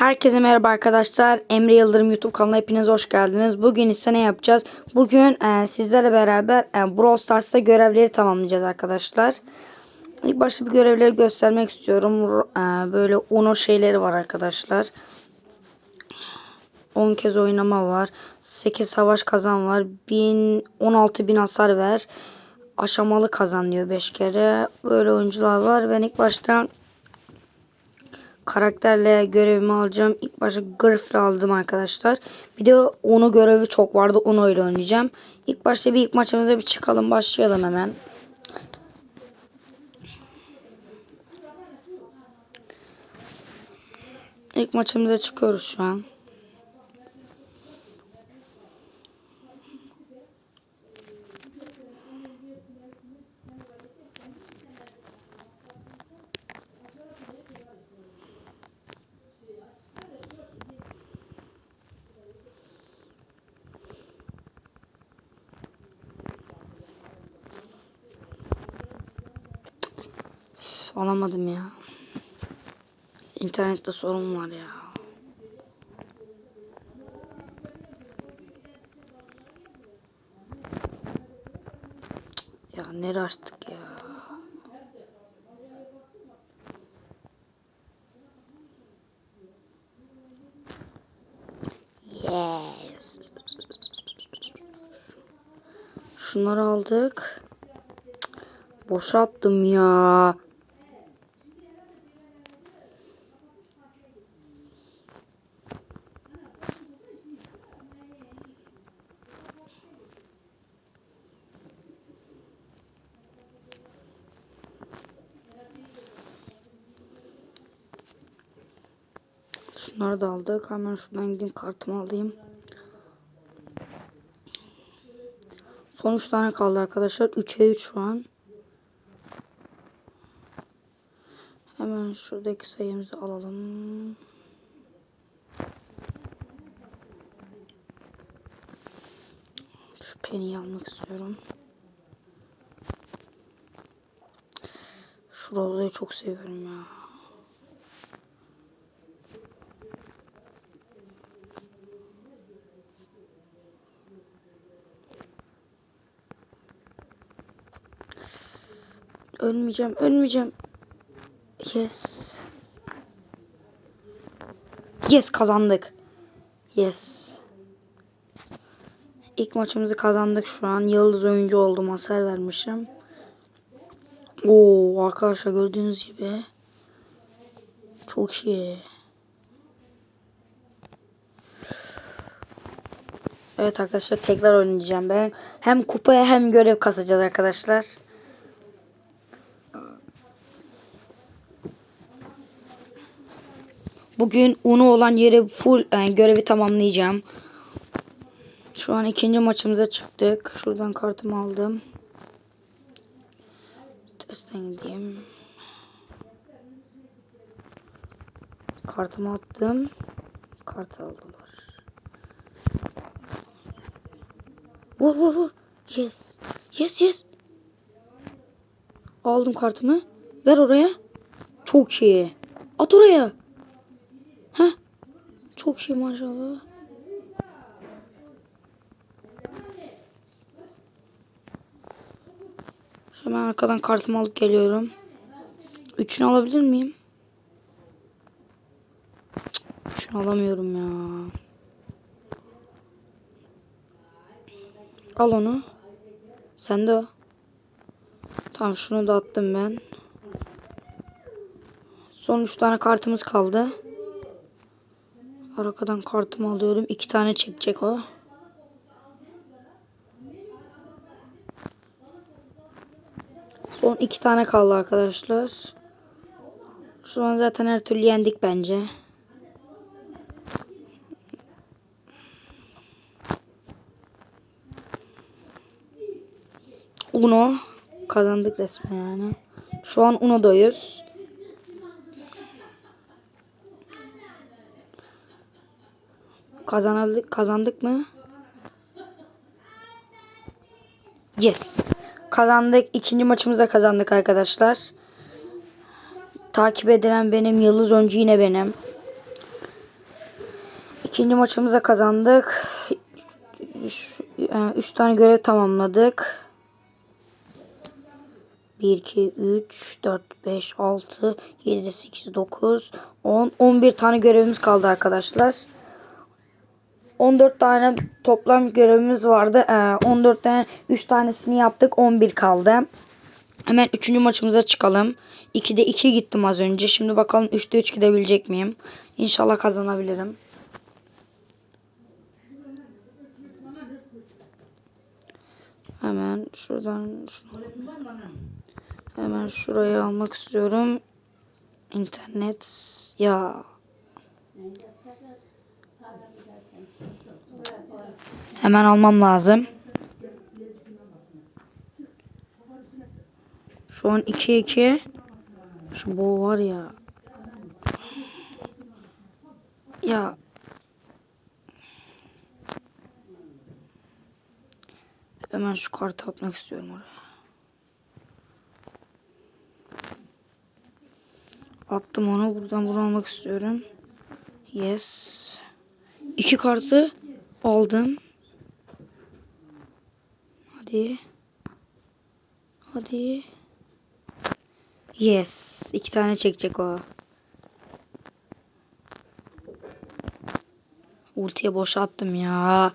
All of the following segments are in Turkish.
Herkese merhaba arkadaşlar. Emre Yıldırım YouTube kanalına hepiniz hoş geldiniz. Bugün ise ne yapacağız? Bugün e, sizlerle beraber e, Brawl Stars'ta görevleri tamamlayacağız arkadaşlar. İlk başta bir görevleri göstermek istiyorum. E, böyle Uno şeyleri var arkadaşlar. 10 kez oynama var. 8 savaş kazan var. 1000 16 bin hasar ver. Aşamalı kazan diyor 5 kere. Böyle oyuncular var. Ben ilk başta karakterle görevimi alacağım. İlk başta Griff'le aldım arkadaşlar. Bir de onu görevi çok vardı. Onu ile oynayacağım. İlk başta bir ilk maçımıza bir çıkalım. Başlayalım hemen. İlk maçımıza çıkıyoruz şu an. Üf, Alamadım ya. İnternette sorun var ya. Ya nereye açtık ya? Yes. Şunları aldık. Boşa attım ya. Da aldık. Hemen şuradan gideyim kartımı alayım. Son 3 tane kaldı arkadaşlar. 3'e 3 şu an. Hemen şuradaki sayımızı alalım. Şu peniyi almak istiyorum. Şu rozayı çok seviyorum ya. Ölmeyeceğim, ölmeyeceğim. Yes. Yes kazandık. Yes. İlk maçımızı kazandık şu an. Yıldız oyuncu oldum. Hasar vermişim. Oo arkadaşlar gördüğünüz gibi. Çok iyi. Evet arkadaşlar tekrar oynayacağım ben. Hem kupaya hem görev kasacağız arkadaşlar. Bugün unu olan yeri full yani görevi tamamlayacağım. Şu an ikinci maçımıza çıktık. Şuradan kartımı aldım. Testten gideyim. Kartımı attım. Kart aldılar. Vur vur vur. Yes. Yes yes. Aldım kartımı. Ver oraya. Çok iyi. At oraya. Çok iyi maşallah. Hemen arkadan kartımı alıp geliyorum. Üçünü alabilir miyim? Üçünü alamıyorum ya. Al onu. Sen de o. Tamam şunu da attım ben. Son üç tane kartımız kaldı. Arkadan kartımı alıyorum. İki tane çekecek o. Son iki tane kaldı arkadaşlar. Şu an zaten her türlü yendik bence. Uno kazandık resmen yani. Şu an Uno'dayız. Kazandık, kazandık mı? Yes. Kazandık. İkinci maçımıza kazandık arkadaşlar. Takip edilen benim. Yıldız oyuncu yine benim. İkinci maçımıza kazandık. 3 tane görev tamamladık. 1, 2, 3, 4, 5, 6, 7, 8, 9, 10, 11 tane görevimiz kaldı arkadaşlar. 14 tane toplam görevimiz vardı. Ee, 14 tane 3 tanesini yaptık. 11 kaldı. Hemen 3. maçımıza çıkalım. 2'de 2 gittim az önce. Şimdi bakalım 3'te 3 gidebilecek miyim? İnşallah kazanabilirim. Hemen şuradan hemen şurayı almak istiyorum. İnternet ya Hemen almam lazım. Şu an 2-2. Şu bu var ya. Ya. Hemen şu kartı atmak istiyorum oraya. Attım onu. Buradan bunu almak istiyorum. Yes. İki kartı aldım. Hadi. Hadi. Yes. iki tane çekecek o. Ultiye boşa ya.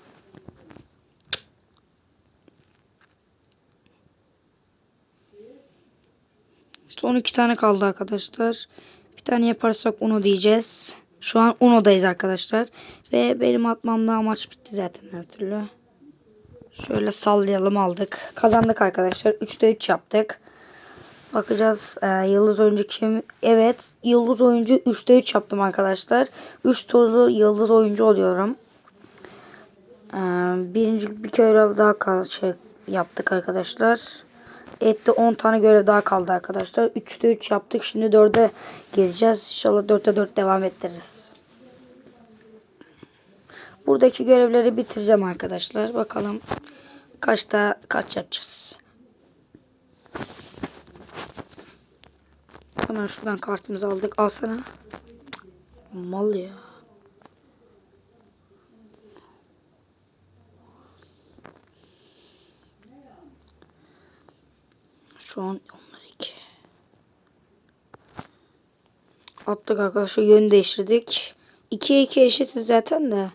Son iki tane kaldı arkadaşlar. Bir tane yaparsak Uno diyeceğiz. Şu an Uno'dayız arkadaşlar. Ve benim atmamda amaç bitti zaten her türlü. Şöyle sallayalım aldık. Kazandık arkadaşlar. 3'te 3 yaptık. Bakacağız ee, yıldız oyuncu kim? Evet yıldız oyuncu 3'te 3 yaptım arkadaşlar. 3 turlu yıldız oyuncu oluyorum. Ee, birinci bir görev daha kal şey yaptık arkadaşlar. Ette 10 tane görev daha kaldı arkadaşlar. 3'te 3 yaptık. Şimdi 4'e gireceğiz. İnşallah 4'te 4 devam ettiririz. Buradaki görevleri bitireceğim arkadaşlar. Bakalım kaçta kaç yapacağız. Hemen şuradan kartımızı aldık. Alsana. Mal ya. Şu an onlar iki. Attık arkadaşlar yön değiştirdik. 2'ye 2 eşitiz zaten de.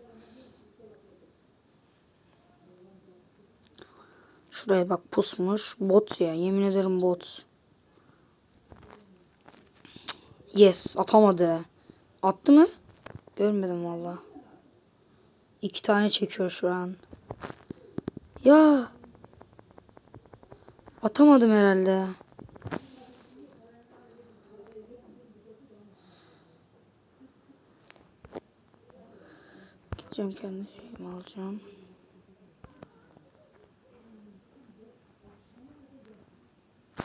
Şuraya bak pusmuş. Bot ya. Yemin ederim bot. Yes. Atamadı. Attı mı? Görmedim valla. İki tane çekiyor şu an. Ya. Atamadım herhalde. Gideceğim kendi şeyimi alacağım.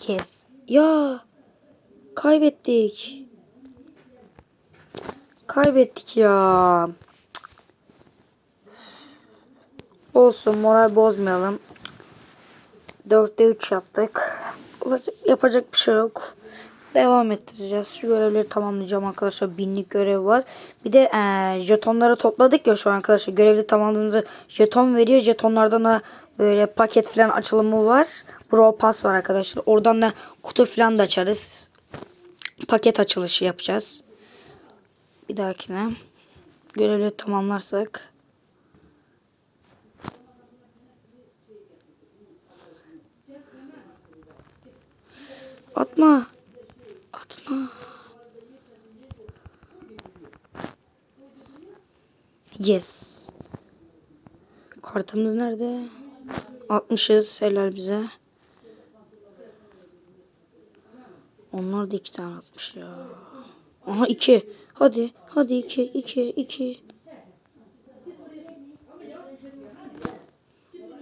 Yes. Ya. Kaybettik. Kaybettik ya. Olsun moral bozmayalım. 4'te 3 yaptık. Yapacak bir şey yok. Devam ettireceğiz. Şu görevleri tamamlayacağım arkadaşlar. Binlik görev var. Bir de ee, jetonları topladık ya şu an arkadaşlar. Görevli tamamladığımızda jeton veriyor. Jetonlardan da böyle paket falan açılımı var. Brawl Pass var arkadaşlar. Oradan da kutu falan da açarız. Paket açılışı yapacağız. Bir dahakine. Görevleri tamamlarsak. Atma. Atma. Yes. Kartımız nerede? 60'ız. Helal bize. Onlar da iki tane atmış ya. Aha iki. Hadi. Hadi iki. iki. iki.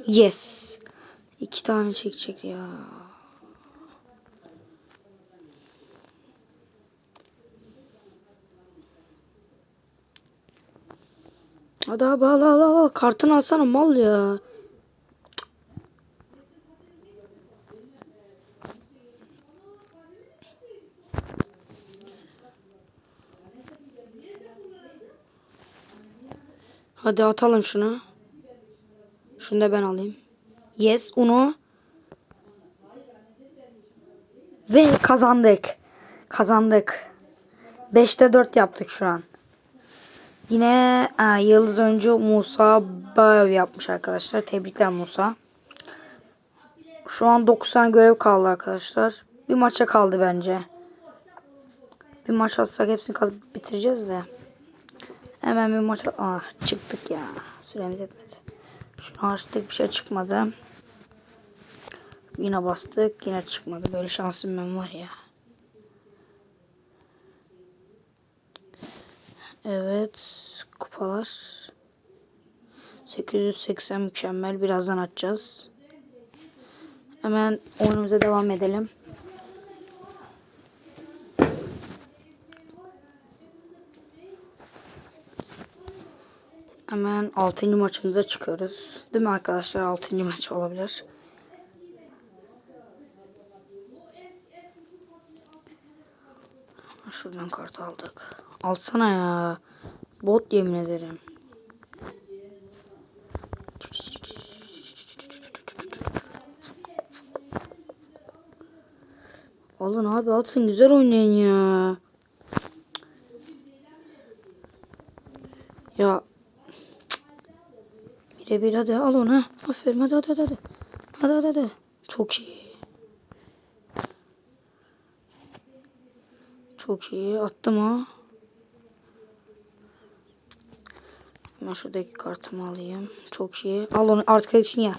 Yes. İki tane çekecek ya. Hadi abi al al al. Kartını alsana mal ya. Hadi atalım şunu. Şunu da ben alayım. Yes Uno. Ve kazandık. Kazandık. 5'te 4 yaptık şu an. Yine e, yıldız oyuncu Musa Bayev yapmış arkadaşlar. Tebrikler Musa. Şu an 9 tane görev kaldı arkadaşlar. Bir maça kaldı bence. Bir maç atsak hepsini bitireceğiz de. Hemen bir maç ah çıktık ya. Süremiz etmedi. Şunu açtık bir şey çıkmadı. Yine bastık yine çıkmadı. Böyle şansım ben var ya. Evet kupalar. 880 mükemmel. Birazdan açacağız. Hemen oyunumuza devam edelim. Hemen 6. maçımıza çıkıyoruz. Değil mi arkadaşlar? 6. maç olabilir. Şuradan kart aldık. Alsana ya. Bot yemin ederim. Alın abi atın güzel oynayın ya. Birebir hadi al onu. Aferin hadi hadi hadi. Hadi hadi hadi. Çok iyi. Çok iyi. Attım ha. Hemen şuradaki kartımı alayım. Çok iyi. Al onu arkadaşın ya.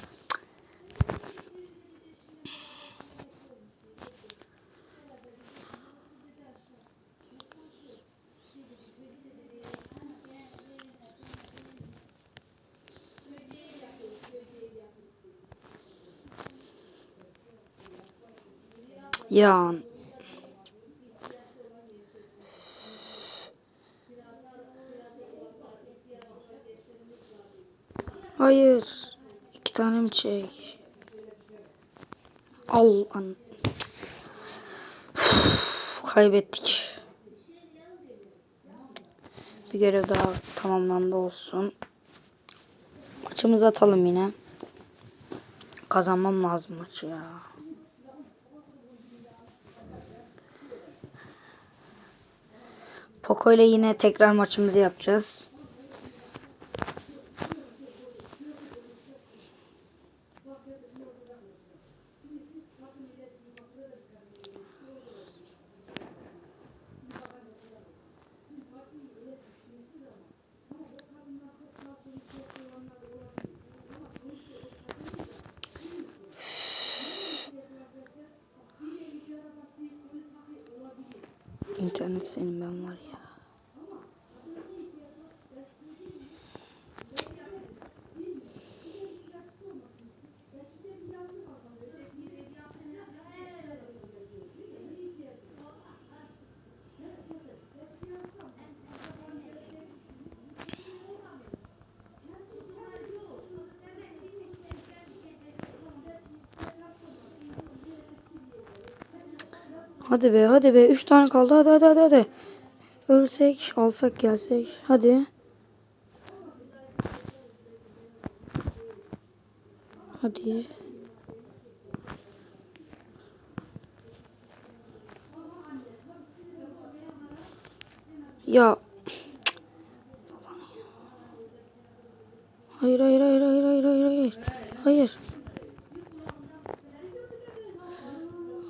Ya Hayır. İki tane mi çek? Al an. Kaybettik. Bir görev daha tamamlandı olsun. Maçımızı atalım yine. Kazanmam lazım maçı ya. Poco ile yine tekrar maçımızı yapacağız. İnternet senin ben var ya. Hadi be hadi be. Üç tane kaldı. Hadi hadi hadi hadi. Ölsek alsak gelsek. Hadi. Hadi. Ya. Hayır hayır hayır hayır hayır hayır hayır. Hayır.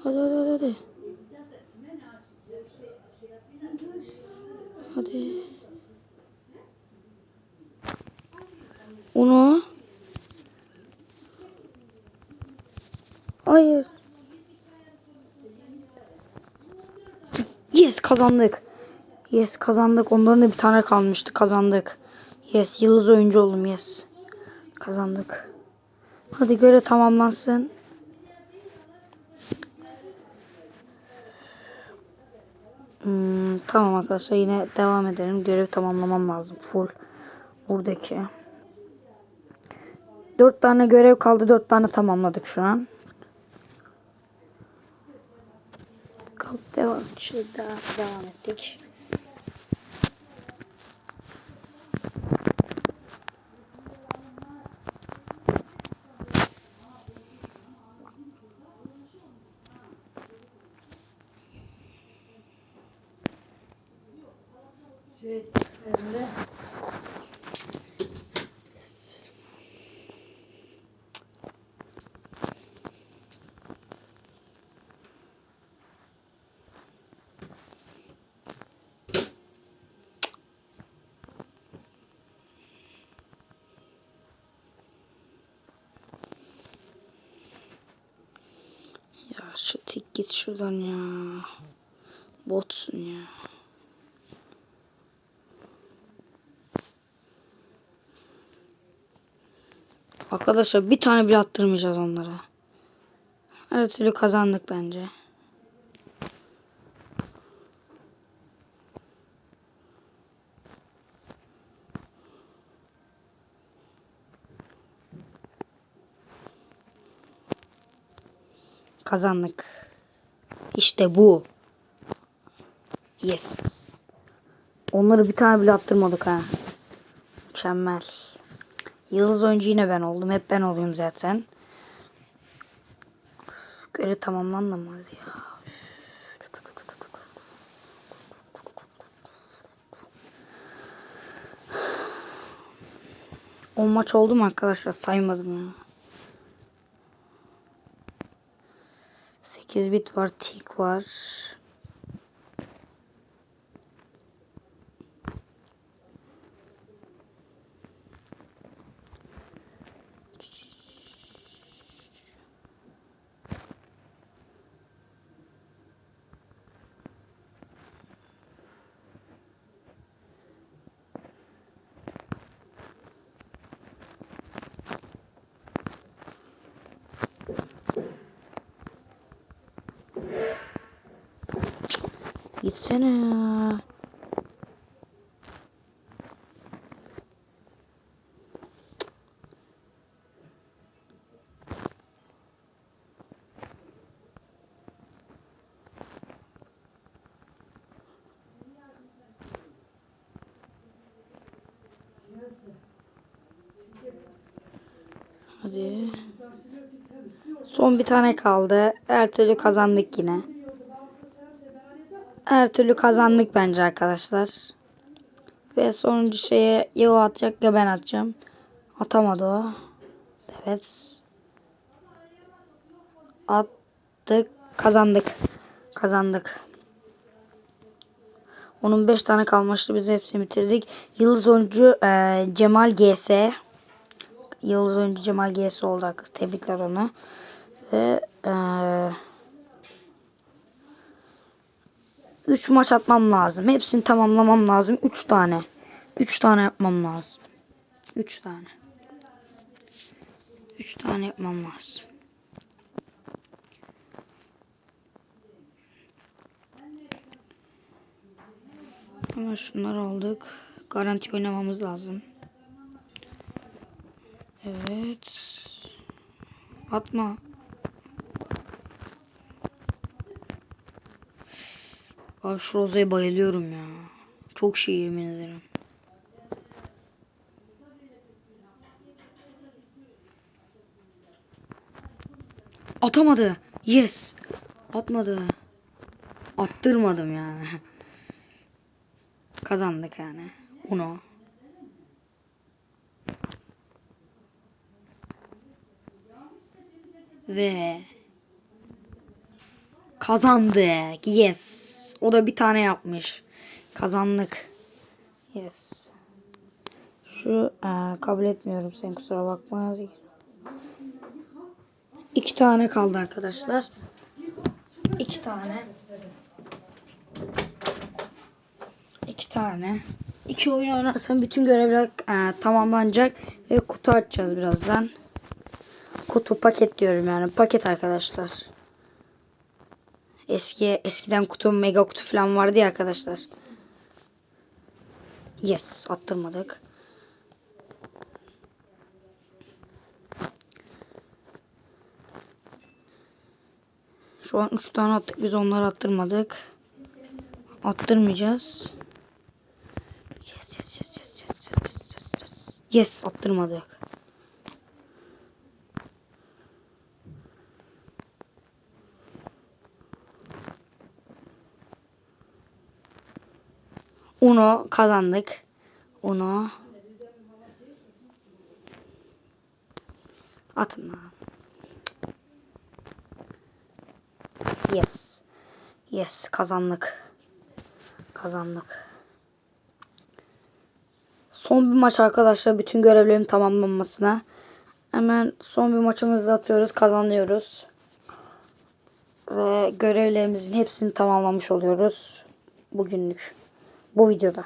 Hadi hadi hadi hadi. Hadi. Onu. Hayır. Yes kazandık. Yes kazandık. Onların da bir tane kalmıştı. Kazandık. Yes yıldız oyuncu oldum. Yes. Kazandık. Hadi göre tamamlansın. Hmm, tamam arkadaşlar yine devam edelim. Görev tamamlamam lazım. Full. Buradaki. Dört tane görev kaldı. Dört tane tamamladık şu an. Kalk devam. Şurada devam ettik. Şu tik git şuradan ya. Botsun ya. Arkadaşlar bir tane bile attırmayacağız onlara. Her türlü kazandık bence. Kazandık. İşte bu. Yes. Onları bir tane bile attırmadık ha. Mükemmel. Yıldız oyuncu yine ben oldum. Hep ben olayım zaten. Mı hadi ya? O maç oldu mu arkadaşlar? Saymadım ya. 8 bit var, tik var. Gitsene ya. Hadi. Son bir tane kaldı. Her türlü kazandık yine. Her türlü kazandık bence arkadaşlar. Ve sonuncu şeye ya o atacak ya ben atacağım. Atamadı o. Evet. Attık. Kazandık. Kazandık. Onun 5 tane kalmıştı. Biz hepsini bitirdik. Yıldız oyuncu e, Cemal GS. Yıldız oyuncu Cemal GS oldu. Tebrikler ona. Ve eee 3 maç atmam lazım. Hepsini tamamlamam lazım. 3 tane. 3 tane yapmam lazım. 3 tane. 3 tane yapmam lazım. Ama şunları aldık. Garanti oynamamız lazım. Evet. Atma. Abi şu Rose'ye bayılıyorum ya. Çok şey yemin ederim. Atamadı. Yes. Atmadı. Attırmadım yani. Kazandık yani. Uno. Ve Kazandık. Yes. O da bir tane yapmış. Kazandık. Yes. Şu e, kabul etmiyorum sen kusura bakma. İki tane kaldı arkadaşlar. İki tane. İki tane. İki oyun oynarsan bütün görevler e, tamamlanacak ve kutu açacağız birazdan. Kutu paket diyorum yani paket arkadaşlar. Eski eskiden kutu mega kutu falan vardı ya arkadaşlar. Yes attırmadık. Şu an 3 tane attık biz onları attırmadık. Attırmayacağız. Yes yes yes yes yes yes yes yes. yes. Attırmadık. Uno kazandık. Onu. Atın lan. Yes. Yes kazandık. Kazandık. Son bir maç arkadaşlar bütün görevlerin tamamlanmasına. Hemen son bir maçımızda atıyoruz kazanıyoruz. Ve görevlerimizin hepsini tamamlamış oluyoruz. Bugünlük. Bu videoda.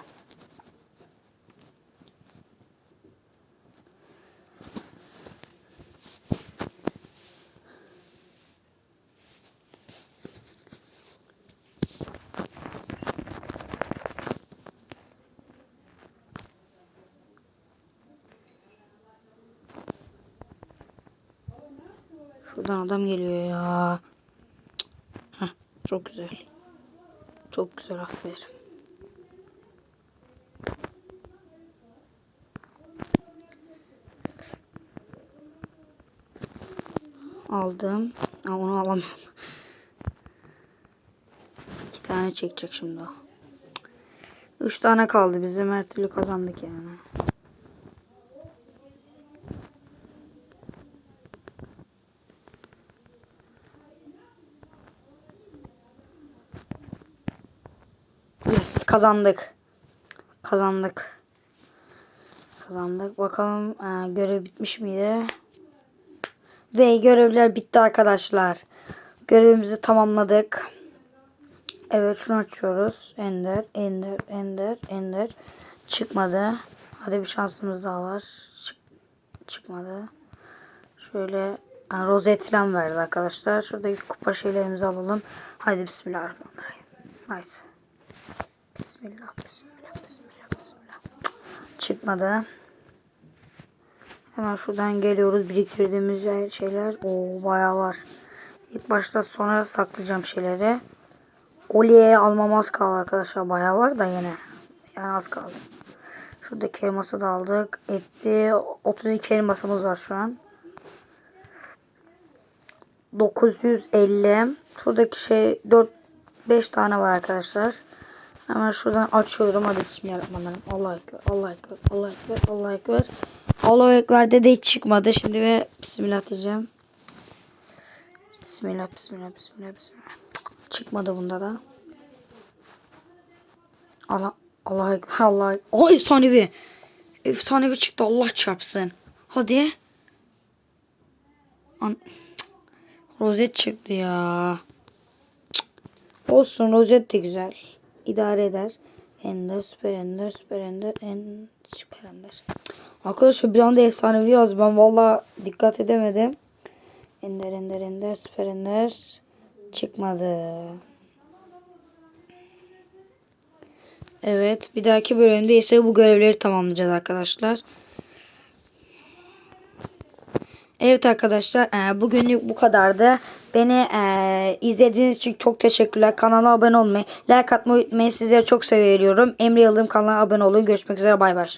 Şuradan adam geliyor ya. Heh, çok güzel. Çok güzel aferin. Aldım. Aa, onu alamıyorum. İki tane çekecek şimdi o. Üç tane kaldı. Bizim her türlü kazandık yani. Yes, kazandık. Kazandık. Kazandık. Bakalım e, görev bitmiş miydi? Ve görevler bitti arkadaşlar. Görevimizi tamamladık. Evet şunu açıyoruz. Ender, Ender, Ender, Ender. Çıkmadı. Hadi bir şansımız daha var. Çık, çıkmadı. Şöyle yani rozet falan verdi arkadaşlar. Şuradaki kupa şeylerimizi alalım. Hadi bismillahirrahmanirrahim. Haydi. Bismillah, bismillah, bismillah, bismillah. Çıkmadı. Hemen şuradan geliyoruz. Biriktirdiğimiz şeyler. Oo bayağı var. İlk başta sonra saklayacağım şeyleri. Olye'ye almam az kaldı arkadaşlar. Bayağı var da yine. Yani az kaldı. Şuradaki elması da aldık. Etti. 32 elmasımız var şu an. 950. Şuradaki şey 4 5 tane var arkadaşlar. Hemen şuradan açıyorum. Hadi bismillahirrahmanirrahim. Allah ekber. Allah ekber. Allah ekber. Allah ekber. Allah ekber de hiç çıkmadı. Şimdi ve bismillah diyeceğim. Bismillah, bismillah, bismillah, bismillah. Çıkmadı bunda da. Allah Allah ekber. Allah ekber. Aa efsanevi. Efsanevi çıktı. Allah çarpsın. Hadi. An. Rozet çıktı ya. Olsun rozet de güzel. İdare eder. Ender, süper ender, süper ender, en süper ender. Arkadaşlar bir anda efsanevi yaz. Ben valla dikkat edemedim. Ender, ender, ender, süper ender. Çıkmadı. Evet. Bir dahaki bölümde ise bu görevleri tamamlayacağız arkadaşlar. Evet arkadaşlar e, bugünlük bu kadardı. Beni e, izlediğiniz için çok teşekkürler. Kanala abone olmayı, like atmayı unutmayın. Sizleri çok seviyorum. Emre Yıldırım kanalına abone olun. Görüşmek üzere bay bay.